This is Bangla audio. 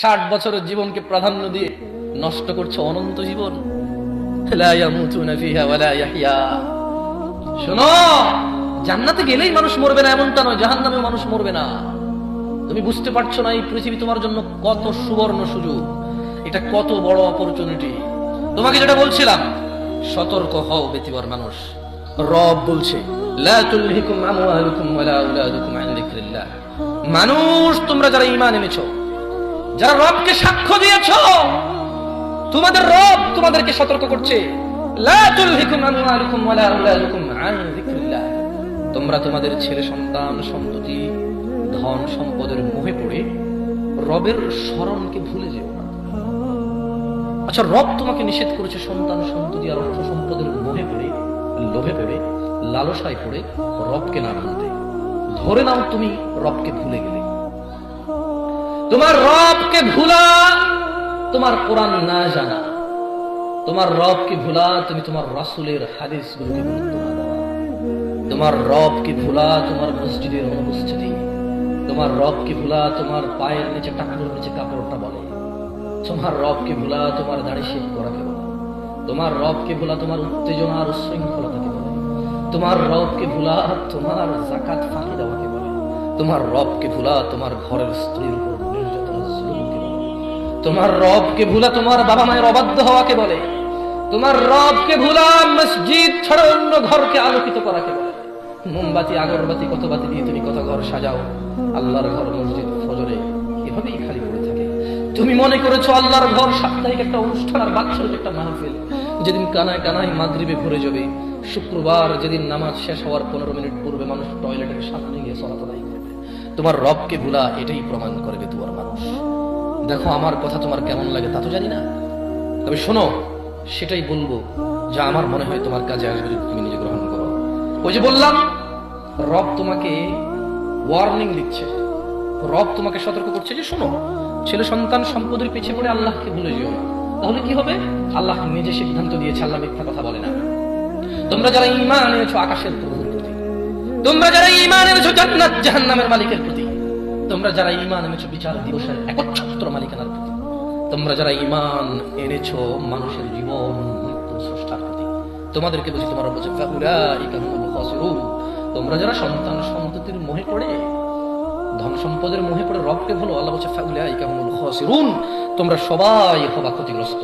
ষাট বছরের জীবনকে প্রাধান্য দিয়ে নষ্ট করছে অনন্ত জীবন। শোনো, জান্নাতে গেলেই মানুষ মরবে না, এমনটা নয় জাহান্নামে মানুষ মরবে না। তুমি বুঝতে পারছ না এই পৃথিবী তোমার জন্য কত সুবর্ণ সুযোগ। এটা কত বড় অপরচুনিটি তোমাকে যেটা বলছিলাম, সতর্ক হও ব্যতিবর মানুষ। রব বলছে মানুষ, তোমরা যারা ইমান এনেছো যারা রবকে সাক্ষ্য দিয়েছ, তোমাদের রব তোমাদেরকে সতর্ক করছে। তোমরা তোমাদের ছেলে সন্তান, সন্ততি, ধন সম্পদের মোহে পড়ে রবের স্মরণকে ভুলে যেও না। আচ্ছা রব তোমাকে নিষেধ করেছে সন্তান, সন্ততি আর অর্থ সম্পদের মোহে পড়ে, লোভে পড়ে, লালসায় পড়ে রবকে না মানতে। ধরে নাও তুমি রবকে ভুলে গেলে। তোমার রবকে ভুলা তোমার কোরআন না জানা। তোমার রবকে ভুলা তুমি তোমার রাসূলের হাদিসগুলোকে গুরুত্ব না দেওয়া তোমার রবকে ভুলা তোমার মসজিদের অনুপস্থিতি। তোমার রবকে ভুলা তোমার পায়ের নিচে টাকুর নিচে কাপড়টা বলে। তোমার রবকে ভুলা তোমার দাড়ি শেভ করাকে বলে। তোমার রবকে ভুলা তোমার উত্তেজনা আর উশৃঙ্খলতাকে বলে। তোমার রবকে ভুলা তোমার জাকাত ফাঁকি দেওয়াকে বলে। তোমার রবকে ভুলা তোমার ঘরের স্ত্রীর উপর তোমার রবকে ভুলা তোমার বাবা মায়ের অবাধ্য হওয়াকে বলে। তোমার রবকে ভুলা মসজিদ ছাড়া অন্য ঘরকে আলোকিত করাকে বলে। মোমবাতি, আগরবাতি কত বাতি দিয়ে তুমি কত ঘর সাজাও, আল্লাহর ঘর মসজিদ ফজরে এভাবেই খালি পড়ে থাকে। তুমি মনে করেছ আল্লাহর ঘর সাপ্তাহিক একটা অনুষ্ঠান আর বাৎসরিক একটা মাহফিল। যেদিন কানায় কানায় মাগরিবে ভরে যাবে, শুক্রবার যেদিন নামাজ শেষ হওয়ার পনেরো মিনিট পূর্বে মানুষ টয়লেটের সামনে গিয়ে সলাত আদায় করবে। তোমার রবকে ভুলা এটাই প্রমাণ করবে তোমার মানুষ। দেখো, আমার কথা তোমার কেমন লাগে তা তো জানি না। তবে শোনো, সেটাই বলব যা আমার মনে হয় তোমার কাজে আসবে যদি তুমি নিজে গ্রহণ করো। ওই যে বললাম, রব তোমাকে ওয়ার্নিং দিচ্ছে। রব তোমাকে সতর্ক করছে যে শোনো, ছেলে সন্তান সম্পদের পিছিয়ে পড়ে আল্লাহকে ভুলে যেও না। তাহলে কি হবে? আল্লাহ নিজে সিদ্ধান্ত দিয়েছে, আল্লাহ মিথ্যা কথা বলে না। তোমরা যারা ঈমান এনেছো, আকাশের প্রভুর প্রতি। তোমরা যারা ঈমান এনেছো, জান্নাত জাহান্নামের মালিকের প্রতি। তোমরা যারা ঈমান এনেছো, বিচার দিবসের একচ্ছত্র মালিকানার প্রতি তোমরা যারা ঈমান এনেছো, মানুষের জীবন মৃত্যু প্রতি তোমাদেরকে বলছি, তোমার বলছে তোমরা যারা সন্তান সন্ততির মোহে পড়ে, ধন সম্পদের মোহে পড়ে, রবকে ভুলো, আল্লাহ বলছে তোমরা সবাই হবা ক্ষতিগ্রস্ত।